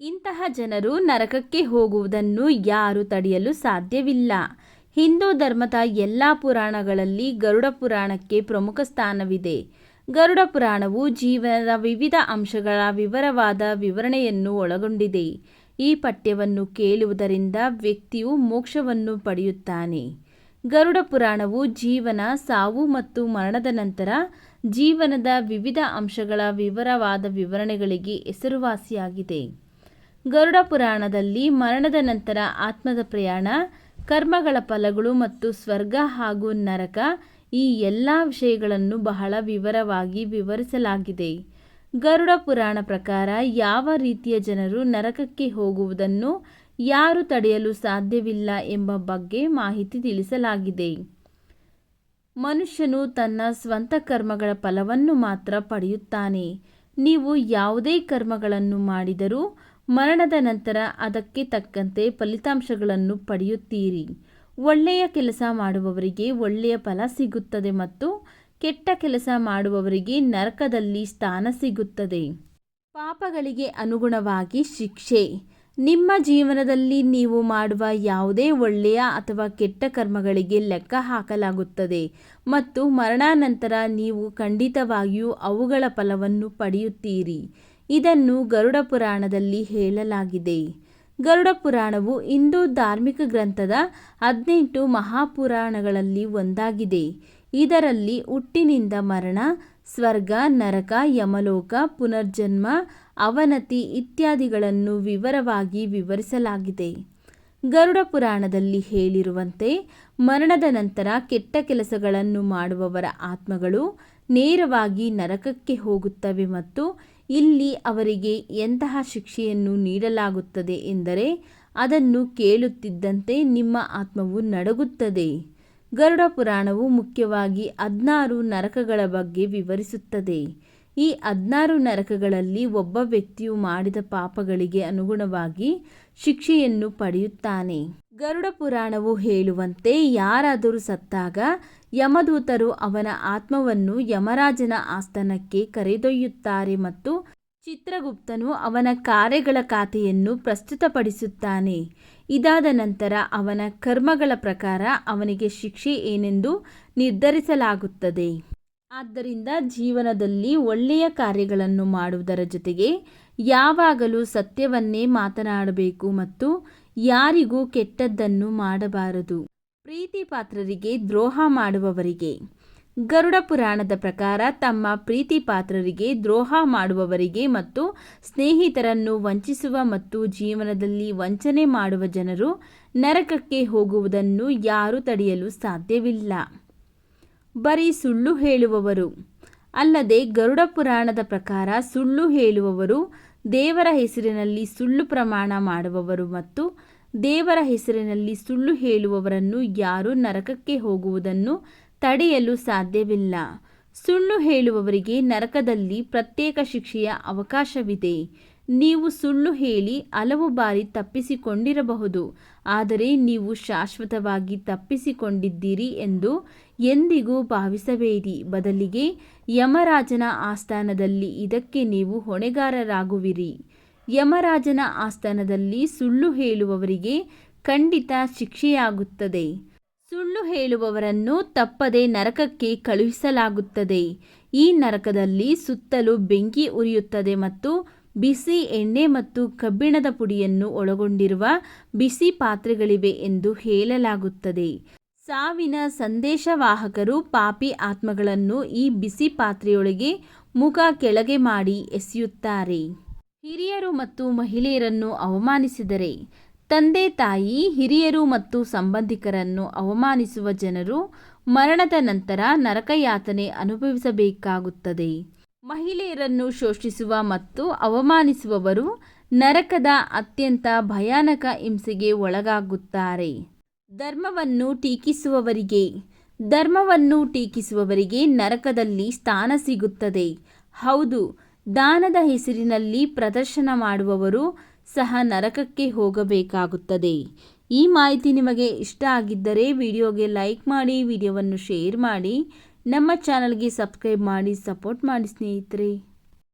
ಇಂತಹ ಜನರು ನರಕಕ್ಕೆ ಹೋಗುವುದನ್ನು ಯಾರು ತಡೆಯಲು ಸಾಧ್ಯವಿಲ್ಲ. ಹಿಂದೂ ಧರ್ಮದ ಎಲ್ಲ ಪುರಾಣಗಳಲ್ಲಿ ಗರುಡ ಪುರಾಣಕ್ಕೆ ಪ್ರಮುಖ ಸ್ಥಾನವಿದೆ. ಗರುಡ ಪುರಾಣವು ಜೀವನದ ವಿವಿಧ ಅಂಶಗಳ ವಿವರವಾದ ವಿವರಣೆಯನ್ನು ಒಳಗೊಂಡಿದೆ. ಈ ಪಠ್ಯವನ್ನು ಕೇಳುವುದರಿಂದ ವ್ಯಕ್ತಿಯು ಮೋಕ್ಷವನ್ನು ಪಡೆಯುತ್ತಾನೆ. ಗರುಡ ಪುರಾಣವು ಜೀವನ, ಸಾವು ಮತ್ತು ಮರಣದ ನಂತರ ಜೀವನದ ವಿವಿಧ ಅಂಶಗಳ ವಿವರವಾದ ವಿವರಣೆಗಳಿಗೆ ಹೆಸರುವಾಸಿಯಾಗಿದೆ. ಗರುಡ ಪುರಾಣದಲ್ಲಿ ಮರಣದ ನಂತರ ಆತ್ಮದ ಪ್ರಯಾಣ, ಕರ್ಮಗಳ ಫಲಗಳು ಮತ್ತು ಸ್ವರ್ಗ ಹಾಗೂ ನರಕ ಈ ಎಲ್ಲ ವಿಷಯಗಳನ್ನು ಬಹಳ ವಿವರವಾಗಿ ವಿವರಿಸಲಾಗಿದೆ. ಗರುಡ ಪುರಾಣ ಪ್ರಕಾರ ಯಾವ ರೀತಿಯ ಜನರು ನರಕಕ್ಕೆ ಹೋಗುವುದನ್ನು ಯಾರು ತಡೆಯಲು ಸಾಧ್ಯವಿಲ್ಲ ಎಂಬ ಬಗ್ಗೆ ಮಾಹಿತಿ ತಿಳಿಸಲಾಗಿದೆ. ಮನುಷ್ಯನು ತನ್ನ ಸ್ವಂತ ಕರ್ಮಗಳ ಫಲವನ್ನು ಮಾತ್ರ ಪಡೆಯುತ್ತಾನೆ. ನೀವು ಯಾವುದೇ ಕರ್ಮಗಳನ್ನು ಮಾಡಿದರೂ ಮರಣದ ನಂತರ ಅದಕ್ಕೆ ತಕ್ಕಂತೆ ಫಲಿತಾಂಶಗಳನ್ನು ಪಡೆಯುತ್ತೀರಿ. ಒಳ್ಳೆಯ ಕೆಲಸ ಮಾಡುವವರಿಗೆ ಒಳ್ಳೆಯ ಫಲ ಸಿಗುತ್ತದೆ ಮತ್ತು ಕೆಟ್ಟ ಕೆಲಸ ಮಾಡುವವರಿಗೆ ನರಕದಲ್ಲಿ ಸ್ಥಾನ ಸಿಗುತ್ತದೆ. ಪಾಪಗಳಿಗೆ ಅನುಗುಣವಾಗಿ ಶಿಕ್ಷೆ. ನಿಮ್ಮ ಜೀವನದಲ್ಲಿ ನೀವು ಮಾಡುವ ಯಾವುದೇ ಒಳ್ಳೆಯ ಅಥವಾ ಕೆಟ್ಟ ಕರ್ಮಗಳಿಗೆ ಲೆಕ್ಕ ಹಾಕಲಾಗುತ್ತದೆ ಮತ್ತು ಮರಣಾನಂತರ ನೀವು ಖಂಡಿತವಾಗಿಯೂ ಅವುಗಳ ಫಲವನ್ನು ಪಡೆಯುತ್ತೀರಿ. ಇದನ್ನು ಗರುಡ ಪುರಾಣದಲ್ಲಿ ಹೇಳಲಾಗಿದೆ. ಗರುಡ ಪುರಾಣವು ಹಿಂದೂ ಧಾರ್ಮಿಕ ಗ್ರಂಥದ ಹದಿನೆಂಟು ಮಹಾಪುರಾಣಗಳಲ್ಲಿ ಒಂದಾಗಿದೆ. ಇದರಲ್ಲಿ ಹುಟ್ಟಿನಿಂದ ಮರಣ, ಸ್ವರ್ಗ, ನರಕ, ಯಮಲೋಕ, ಪುನರ್ಜನ್ಮ, ಅವನತಿ ಇತ್ಯಾದಿಗಳನ್ನು ವಿವರವಾಗಿ ವಿವರಿಸಲಾಗಿದೆ. ಗರುಡ ಪುರಾಣದಲ್ಲಿ ಹೇಳಿರುವಂತೆ, ಮರಣದ ನಂತರ ಕೆಟ್ಟ ಕೆಲಸಗಳನ್ನು ಮಾಡುವವರ ಆತ್ಮಗಳು ನೇರವಾಗಿ ನರಕಕ್ಕೆ ಹೋಗುತ್ತವೆ ಮತ್ತು ಇಲ್ಲಿ ಅವರಿಗೆ ಎಂತಹ ಶಿಕ್ಷೆಯನ್ನು ನೀಡಲಾಗುತ್ತದೆ ಎಂದರೆ ಅದನ್ನು ಕೇಳುತ್ತಿದ್ದಂತೆ ನಿಮ್ಮ ಆತ್ಮವು ನಡಗುತ್ತದೆ. ಗರುಡ ಪುರಾಣವು ಮುಖ್ಯವಾಗಿ ಹದಿನಾರು ನರಕಗಳ ಬಗ್ಗೆ ವಿವರಿಸುತ್ತದೆ. ಈ ಹದಿನಾರು ನರಕಗಳಲ್ಲಿ ಒಬ್ಬ ವ್ಯಕ್ತಿಯು ಮಾಡಿದ ಪಾಪಗಳಿಗೆ ಅನುಗುಣವಾಗಿ ಶಿಕ್ಷೆಯನ್ನು ಪಡೆಯುತ್ತಾನೆ. ಗರುಡ ಪುರಾಣವು ಹೇಳುವಂತೆ ಯಾರಾದರೂ ಸತ್ತಾಗ ಯಮದೂತರು ಅವನ ಆತ್ಮವನ್ನು ಯಮರಾಜನ ಆಸ್ಥಾನಕ್ಕೆ ಕರೆದೊಯ್ಯುತ್ತಾರೆ ಮತ್ತು ಚಿತ್ರಗುಪ್ತನು ಅವನ ಕಾರ್ಯಗಳ ಖಾತೆಯನ್ನು ಪ್ರಸ್ತುತಪಡಿಸುತ್ತಾನೆ. ಇದಾದ ನಂತರ ಅವನ ಕರ್ಮಗಳ ಪ್ರಕಾರ ಅವನಿಗೆ ಶಿಕ್ಷೆ ಏನೆಂದು ನಿರ್ಧರಿಸಲಾಗುತ್ತದೆ. ಆದ್ದರಿಂದ ಜೀವನದಲ್ಲಿ ಒಳ್ಳೆಯ ಕಾರ್ಯಗಳನ್ನು ಮಾಡುವುದರ ಜೊತೆಗೆ ಯಾವಾಗಲೂ ಸತ್ಯವನ್ನೇ ಮಾತನಾಡಬೇಕು ಮತ್ತು ಯಾರಿಗೂ ಕೆಟ್ಟದ್ದನ್ನು ಮಾಡಬಾರದು. ಪ್ರೀತಿ ಪಾತ್ರರಿಗೆ ದ್ರೋಹ ಮಾಡುವವರಿಗೆ. ಗರುಡ ಪುರಾಣದ ಪ್ರಕಾರ ತಮ್ಮ ಪ್ರೀತಿ ಪಾತ್ರರಿಗೆ ದ್ರೋಹ ಮಾಡುವವರಿಗೆ ಮತ್ತು ಸ್ನೇಹಿತರನ್ನು ವಂಚಿಸುವ ಮತ್ತು ಜೀವನದಲ್ಲಿ ವಂಚನೆ ಮಾಡುವ ಜನರು ನರಕಕ್ಕೆ ಹೋಗುವುದನ್ನು ಯಾರೂ ತಡೆಯಲು ಸಾಧ್ಯವಿಲ್ಲ. ಬರೀ ಸುಳ್ಳು ಹೇಳುವವರು. ಅಲ್ಲದೆ ಗರುಡ ಪುರಾಣದ ಪ್ರಕಾರ ಸುಳ್ಳು ಹೇಳುವವರು, ದೇವರ ಹೆಸರಿನಲ್ಲಿ ಸುಳ್ಳು ಪ್ರಮಾಣ ಮಾಡುವವರು ಮತ್ತು ದೇವರ ಹೆಸರಿನಲ್ಲಿ ಸುಳ್ಳು ಹೇಳುವವರನ್ನು ಯಾರೂ ನರಕಕ್ಕೆ ಹೋಗುವುದನ್ನು ತಡೆಯಲು ಸಾಧ್ಯವಿಲ್ಲ. ಸುಳ್ಳು ಹೇಳುವವರಿಗೆ ನರಕದಲ್ಲಿ ಪ್ರತ್ಯೇಕ ಶಿಕ್ಷೆಯ ಅವಕಾಶವಿದೆ. ನೀವು ಸುಳ್ಳು ಹೇಳಿ ಹಲವು ಬಾರಿ ತಪ್ಪಿಸಿಕೊಂಡಿರಬಹುದು. ಆದರೆ ನೀವು ಶಾಶ್ವತವಾಗಿ ತಪ್ಪಿಸಿಕೊಂಡಿದ್ದೀರಿ ಎಂದು ಎಂದಿಗೂ ಭಾವಿಸಬೇಡಿ. ಬದಲಿಗೆ ಯಮರಾಜನ ಆಸ್ಥಾನದಲ್ಲಿ ಇದಕ್ಕೆ ನೀವು ಹೊಣೆಗಾರರಾಗುವಿರಿ. ಯಮರಾಜನ ಆಸ್ಥಾನದಲ್ಲಿ ಸುಳ್ಳು ಹೇಳುವವರಿಗೆ ಖಂಡಿತ ಶಿಕ್ಷೆಯಾಗುತ್ತದೆ. ಸುಳ್ಳು ಹೇಳುವವರನ್ನು ತಪ್ಪದೆ ನರಕಕ್ಕೆ ಕಳುಹಿಸಲಾಗುತ್ತದೆ. ಈ ನರಕದಲ್ಲಿ ಸುತ್ತಲೂ ಬೆಂಕಿ ಉರಿಯುತ್ತದೆ ಮತ್ತು ಬಿಸಿ ಎಣ್ಣೆ ಮತ್ತು ಕಬ್ಬಿಣದ ಪುಡಿಯನ್ನು ಒಳಗೊಂಡಿರುವ ಬಿಸಿ ಪಾತ್ರೆಗಳಿವೆ ಎಂದು ಹೇಳಲಾಗುತ್ತದೆ. ಸಾವಿನ ಸಂದೇಶವಾಹಕರು ಪಾಪಿ ಆತ್ಮಗಳನ್ನು ಈ ಬಿಸಿ ಪಾತ್ರೆಯೊಳಗೆ ಮುಖ ಕೆಳಗೆ ಮಾಡಿ ಎಸೆಯುತ್ತಾರೆ. ಹಿರಿಯರು ಮತ್ತು ಮಹಿಳೆಯರನ್ನು ಅವಮಾನಿಸಿದರೆ, ತಂದೆ ತಾಯಿ, ಹಿರಿಯರು ಮತ್ತು ಸಂಬಂಧಿಕರನ್ನು ಅವಮಾನಿಸುವ ಜನರು ಮರಣದ ನಂತರ ನರಕಯಾತನೆ ಅನುಭವಿಸಬೇಕಾಗುತ್ತದೆ. ಮಹಿಳೆಯರನ್ನು ಶೋಷಿಸುವ ಮತ್ತು ಅವಮಾನಿಸುವವರು ನರಕದ ಅತ್ಯಂತ ಭಯಾನಕ ಹಿಂಸೆಗೆ ಒಳಗಾಗುತ್ತಾರೆ. ಧರ್ಮವನ್ನು ಟೀಕಿಸುವವರಿಗೆ ಧರ್ಮವನ್ನು ಟೀಕಿಸುವವರಿಗೆ ನರಕದಲ್ಲಿ ಸ್ಥಾನ ಸಿಗುತ್ತದೆ. ಹೌದು, ದಾನದ ಹೆಸರಿನಲ್ಲಿ ಪ್ರದರ್ಶನ ಮಾಡುವವರು ಸಹ ನರಕಕ್ಕೆ ಹೋಗಬೇಕಾಗುತ್ತದೆ. ಈ ಮಾಹಿತಿ ನಿಮಗೆ ಇಷ್ಟ ಆಗಿದ್ದರೆ ವಿಡಿಯೋಗೆ ಲೈಕ್ ಮಾಡಿ, ವಿಡಿಯೋವನ್ನು ಶೇರ್ ಮಾಡಿ ನಮ್ಮ ಚಾನಲ್ಗೆ ಸಬ್ಸ್ಕ್ರೈಬ್ ಮಾಡಿ ಸಪೋರ್ಟ್ ಮಾಡಿ ಸ್ನೇಹಿತರೆ.